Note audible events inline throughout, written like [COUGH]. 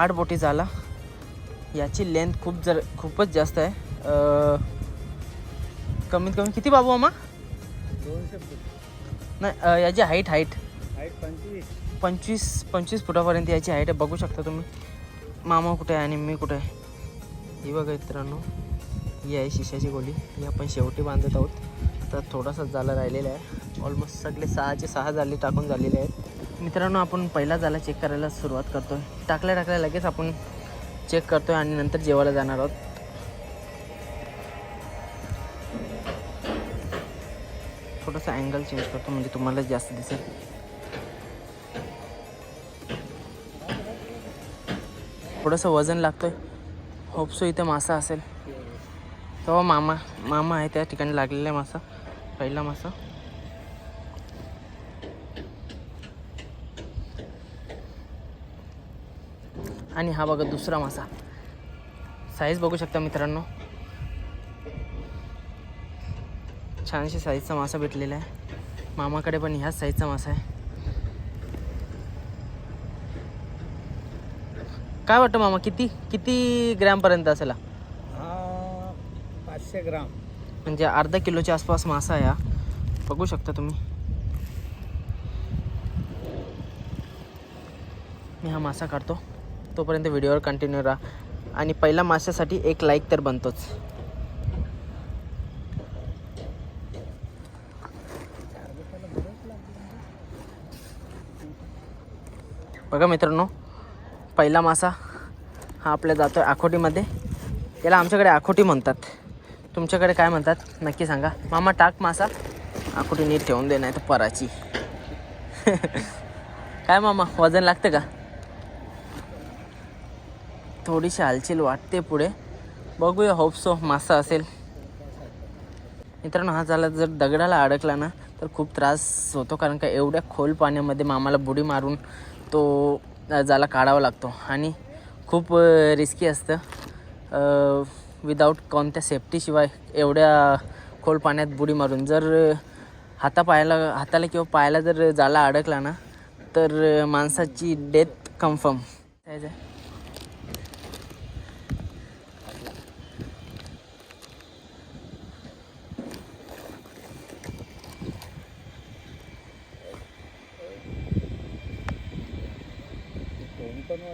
आठ बोटी झाला. याची लेंथ खूप जर खूपच जास्त आहे. कमीत कमी किती बाबू मामा नाही याची हाईट हाईट पंचवीस पंचवीस पंचवीस फुटापर्यंत याची हाईट आहे. बघू शकता तुम्ही. मामा कुठे आहे आणि मी कुठे आहे? ही बघा मित्रांनो. ही आहे शिशाची गोली. ही आपण शेवटी बांधत आहोत. तर थोडासा जाला राहिलेला आहे. ऑलमोस्ट सगळे सहाचे सहा झाले टाकून झालेले आहेत. मित्रांनो आपण पहिला जाला चेक करायला सुरुवात करतो आहे टाकल्या टाकल्या लगेच आपण चेक करतो आहे आणि नंतर जेवायला जाणार आहोत. थोडासा अँगल चेंज करतो म्हणजे तुम्हाला जास्त दिसेल. थोडंसं वजन लागतोय. होपसो इथं मासा असेल. तेव्हा मामा मामा आहे त्या ठिकाणी लागलेला आहे मासा पहिला मासा. आणि हा बघा दुसरा मासा. साईज बघू शकता मित्रांनो. छानशी साईजचा मासा भेटलेला आहे. मामाकडे पण ह्याच साईजचा मासा आहे. काय वाटतं मामा किती किती ग्रॅमपर्यंत असेल हा? पाचशे ग्राम म्हणजे अर्धा किलोच्या आसपास मासा आहे हा. बघू शकता तुम्ही. मी हा मासा काढतो. तोपर्यंत व्हिडिओवर कंटिन्यू राहा. आणि पहिल्या माशासाठी एक लाईक तर बनतोच. बघा मित्रांनो पहिला मासा हा आपल्या जातो आहे आखोटीमध्ये. याला आमच्याकडे आखोटी म्हणतात. तुमच्याकडे काय म्हणतात? नक्की सांगा. मामा टाक मासा. आखोटी नीट ठेवून दे नाही तर पराची. [LAUGHS] काय मामा वजन लागतं का? थोडीशी हालचाल वाटते पुढे. बघूया होपसो मासा असेल. मित्रांनो हा झाला जर दगडाला अडकला ना तर खूप त्रास होतो कारण का एवढ्या खोल पाण्यामध्ये मामाला बुडी मारून तो जाला काढावा लागतो. आणि खूप रिस्की असतं. विदाऊट कोणत्या सेफ्टीशिवाय एवढ्या खोल पाण्यात बुडी मारून. जर हातापायाला हाताला किंवा पायाला जर जाला अडकला ना तर माणसाची डेथ कन्फर्म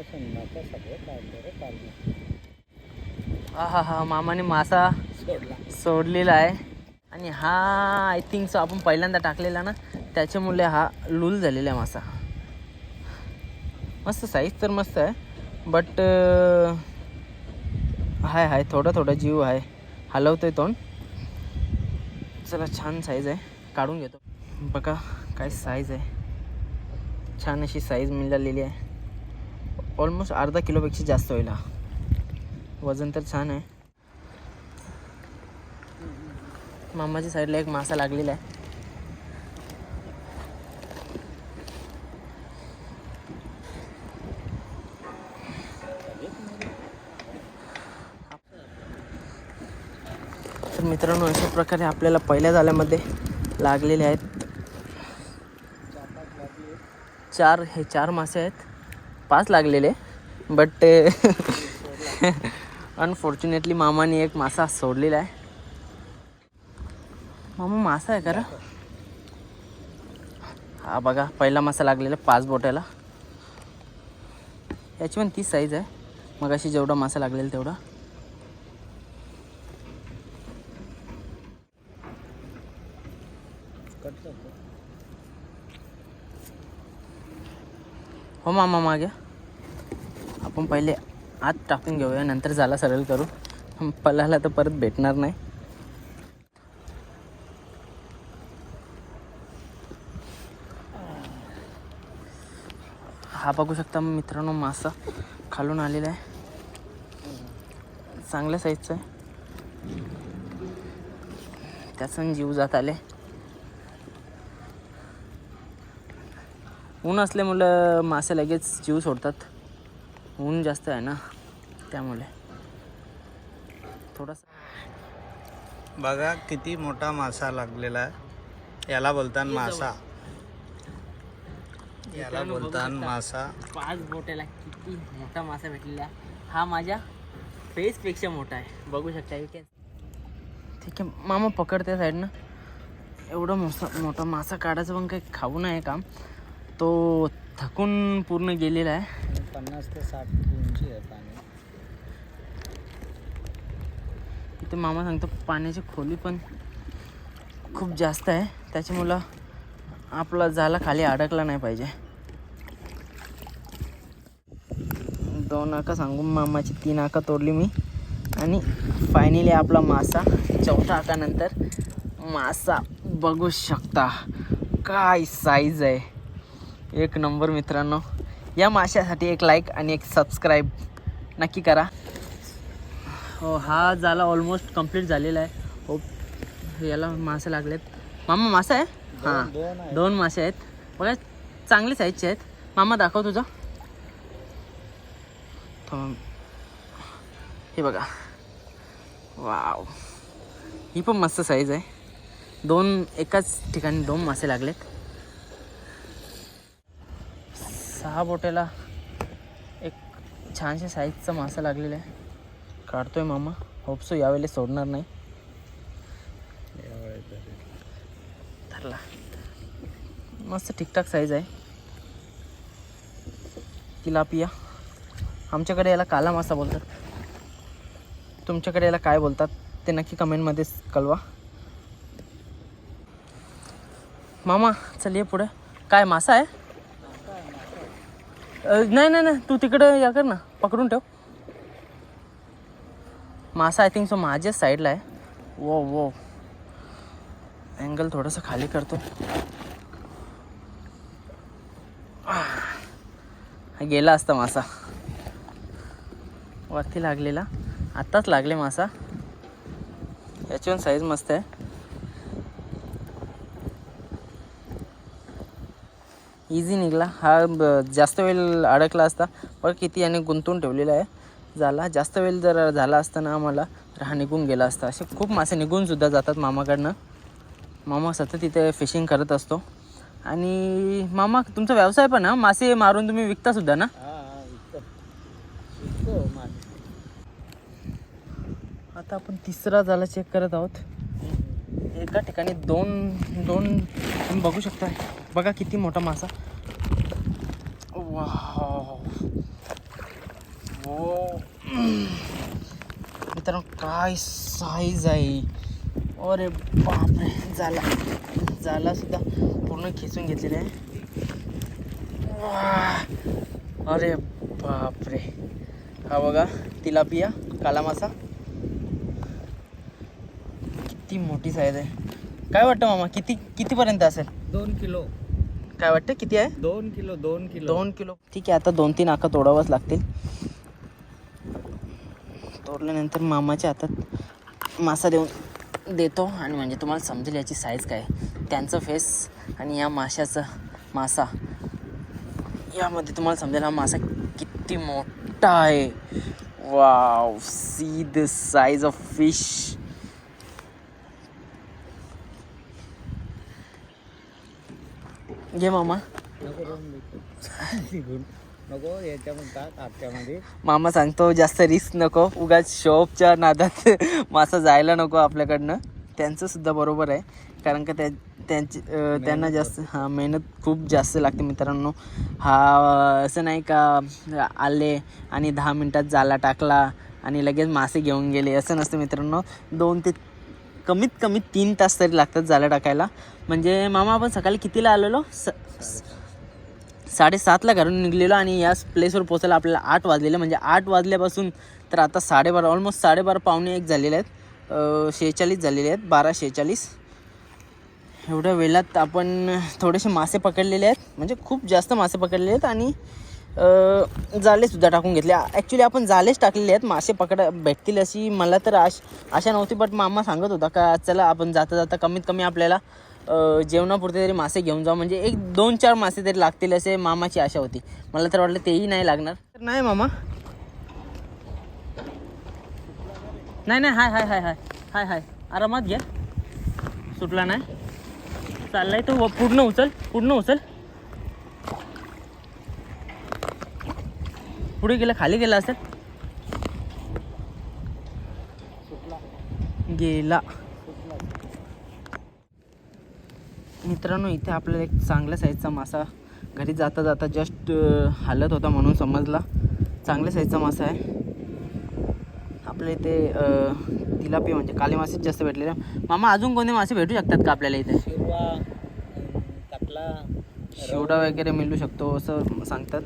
सगळं हा हा हा मामाने मासा सोडला. सोडलेला आहे. आणि हा आय थिंक सो आपण पहिल्यांदा टाकलेला ना त्याच्यामुळे हा लूल झालेला आहे मासा. मस्त साईज तर मस्त आहे बट हाय हाय थोडा थोडा जीव आहे. हलवतोय तोंड. चला छान साईज आहे. काढून घेतो. बघा काय साईज आहे. छान अशी साईज मिळालेली आहे. ऑलमोस्ट अर्धा किलोपेक्षा जास्त होईल हा. वजन तर छान आहे. मामाच्या साईडला एक मासा लागलेला आहे. तर मित्रांनो अशा प्रकारे आपल्याला पहिल्या जाल्यामध्ये लागलेले आहेत. चार हे चार मासे आहेत. पाच लागलेले बट अनफॉर्च्युनेटली मामाने एक मासा सोडलेला आहे. मामा मासा आहे का हा बघा पहिला मासा लागलेला पाच बोट्याला याची पण तीच साईज आहे. मग अशी जेवढा मासा लागलेला तेवढा कट करतो हो मामा मागे. आपण पहिले आत टाकून घेऊया नंतर झाला सरळ करू पलाला तर परत भेटणार नाही. हा बघू शकता मित्रांनो मासा खालून आलेला आहे. चांगल्या साईजचा आहे. त्याचं जीव जात आले ऊन असल्यामुळं मासे लगेच जीव सोडतात. ऊन जास्त आहे ना त्यामुळे. थोडासा बघा किती मोठा मासा लागलेला आहे. याला बोलतात मासा. याला बोलतात. मासा. पाच बोट्याला किती मोठा मासा भेटलेला. हा माझ्या फेसपेक्षा मोठा आहे. बघू शकता यू कॅन ठीक आहे मामा पकडते साईडनं एवढा मोठा मोठा मासा काढायचं पण काही खाऊ नये काम. तो थकून पूर्ण गेलेला आहे. पन्नास ते साठ उंची आहे पाणी. इथे मामा सांगतो पाण्याची खोली पण खूप जास्त आहे. त्याच्यामुळं आपला झाला खाली अडकला नाही पाहिजे. दोन आका सांगून मामाची तीन आका तोडली मी. आणि फायनली आपला मासा चौथा आकानंतर मासा बघू शकता. काय साईज आहे. एक नंबर मित्रांनो. या माशासाठी एक लाईक आणि एक सबस्क्राईब नक्की करा. हो हा झाला ऑलमोस्ट कंप्लीट झालेला आहे. हो याला मासे लागलेत. मामा मासा आहे? हां. दोन मासे आहेत. बघा चांगले साईजचे आहेत. मामा दाखव तुझं. हे बघा. वाव ही पण मस्त साईज आहे. दोन एकाच ठिकाणी दोन मासे लागलेत. सहा बोट्याला एक छानशा साईजचा मासा लागलेला आहे. काढतोय मामा. होपसो यावेळेला सोडणार नाही. धरला. मस्त ठीकठाक साईज आहे. तिलापिया आमच्याकडे याला काला मासा बोलतात. तुमच्याकडे याला काय बोलतात ते नक्की कमेंटमध्ये कळवा. मामा चल ये पुढे. काय मासा आहे? नाही नाही नाही. तू तिकडं या कर ना. पकडून ठेव. मासा आय थिंक सो माझ्याच साईडला आहे. वो वो अँगल थोडंसं खाली करतो. गेला असता मासा. वरती लागलेला. आत्ताच लागले मासा. याची पण साईज मस्त आहे. इझी निघला. हा ब- जास्त वेळ अडकला असता. पण किती याने गुंतवून ठेवलेला आहे. झाला. जास्त वेळ जर झाला असता ना आम्हाला तर हा निघून गेला असता. असे खूप मासे निघून सुद्धा जातात मामाकडनं. मामा सतत इथे फिशिंग करत असतो. आणि मामा तुमचा व्यवसाय पण हा? मासे मारून तुम्ही विकता सुद्धा ना? आता आपण तिसरा झाला चेक करत आहोत. एका ठिकाणी दोन दोन तुम्ही बघू शकता. बघा किती मोठा मासा. वा वो. हो. मित्रांनो काय साईज आहे? अरे बापरे. झाला. झालासुद्धा पूर्ण खेचून घेतलेला आहे. अरे बापरे. हा बघा तिलापिया काला मासा. किती मोठी साईज आहे. काय वाटतं मामा किती कितीपर्यंत असेल? दोन किलो. काय वाटतं? किती आहे? दोन किलो दोन किलो. दोन किलो. ठीक आहे आता दोन तीन आका तोडावंच लागतील. तोडल्यानंतर मामाच्या हातात मासा देऊन देतो आणि म्हणजे तुम्हाला समजेल याची साईज काय. त्यांचं फेस आणि या माशाचं मासा. यामध्ये तुम्हाला समजेल हा मासा किती मोठा आहे. Wow see the size of fish घे मामा. नको याच्यामध्ये मामा सांगतो जास्त रिस्क नको. उगाच शॉपच्या नादात [LAUGHS] मासा जायला नको आपल्याकडनं. त्यांचं सुद्धा बरोबर आहे. कारण का त्या त्यांची त्यांना जास्त हां मेहनत खूप जास्त लागते मित्रांनो. हा असं नाही का आले आणि दहा मिनटात जाला टाकला आणि लगेच मासे घेऊन गेले. असं नसतं मित्रांनो. दोन ते कमीत कमी तीन तास तरी लागतात जाला टाकायला. म्हणजे मामा आपण सकाळी कितीला आलेलो? स साडेसातला घरून निघलेलो आणि याच प्लेसवर पोचायला आपल्याला आठ वाजलेले. म्हणजे आठ वाजल्यापासून तर आता साडेबारा ऑलमोस्ट साडेबारा पावणे एक झालेले आहेत. शेहेचाळीस झालेले आहेत बारा शेहेचाळीस. एवढ्या वेळात आपण थोडेसे मासे पकडलेले आहेत. म्हणजे खूप जास्त मासे पकडलेले आहेत आणि अं, जाळेसुद्धा टाकून घेतले. ॲक्च्युली आपण जाळेच टाकलेले आहेत. मासे पकड भेटतील अशी मला तर आश आशा नव्हती बट मामा सांगत होता का चला आपण जाता जाता कमीत कमी आपल्याला जेवणापुरते तरी मासे घेऊन जाऊ. म्हणजे एक दोन चार मासे तरी लागतील असे मामाची आशा होती. मला तर वाटलं तेही नाही लागणार. तर नाही मामा. नाही नाही हाय हाय हाय हाय हाय हाय. आरामात घ्या सुटला नाही. चाललाय तो पूर्ण उचल पूर्ण उचल. पुढे गेला खाली गेला असेल गेला. मित्रांनो इथे आपल्याला एक चांगल्या साईजचा मासा घरी जाता जाता जस्ट हालत होता म्हणून समजला. चांगल्या साईजचा मासा आहे. आपल्या इथे तिलापी म्हणजे काले मासे जास्त भेटलेले. मामा अजून कोणते मासे भेटू शकतात का आपल्याला इथे? शिवडा वगैरे मिळू शकतो असं सांगतात.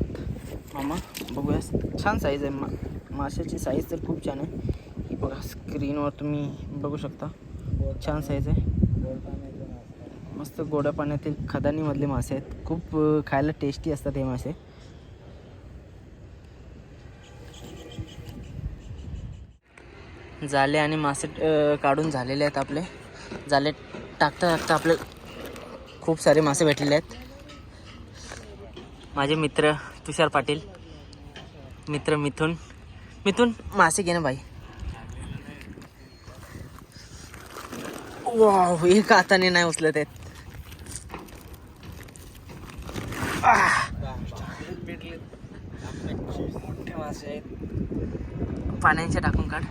मामा बघूया. छान साईज आहे. मा माशाची साईज तर खूप छान आहे. ही बघा स्क्रीनवर तुम्ही बघू शकता. छान साईज आहे. मस्त गोड्या पाण्यातील खदानीमधले मासे आहेत. खूप खायला टेस्टी असतात हे मासे. जाले आणि मासे काढून झालेले आहेत आपले. जाले टाकता टाकता आपले खूप सारे मासे भेटलेले आहेत. माझे मित्र तुषार पाटील मित्र मिथून. मिथून मासे घे ना बाई. वाव एक हाताने नाही उचलत आहेत. मोठे मासे आहेत पाण्याच्या टाकून काढ.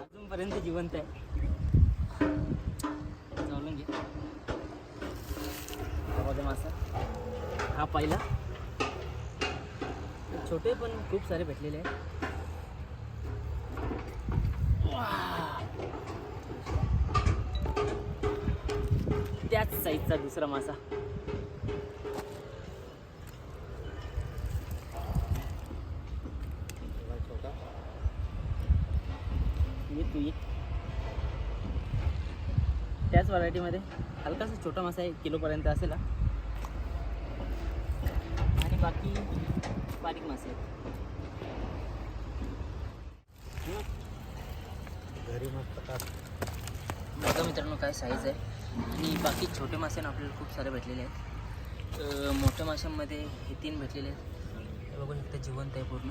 अजूनपर्यंत जिवंत आहे. छोटे पण खूप सारे भेटलेले आहेत. त्याच साईजचा दुसरा मासा. मी त्याच व्हरायटीमध्ये हलकासा छोटा मासा आहे किलोपर्यंत असेल हा. बाकी बारीक मासे घरी बघा मित्रांनो काय साईज आहे? आणि बाकी छोटे मासे आपल्याला खूप सारे भेटलेले आहेत. मोठ्या माशांमध्ये हे तीन भेटलेले आहेत. हे बघू शकता जिवंत आहे पूर्ण.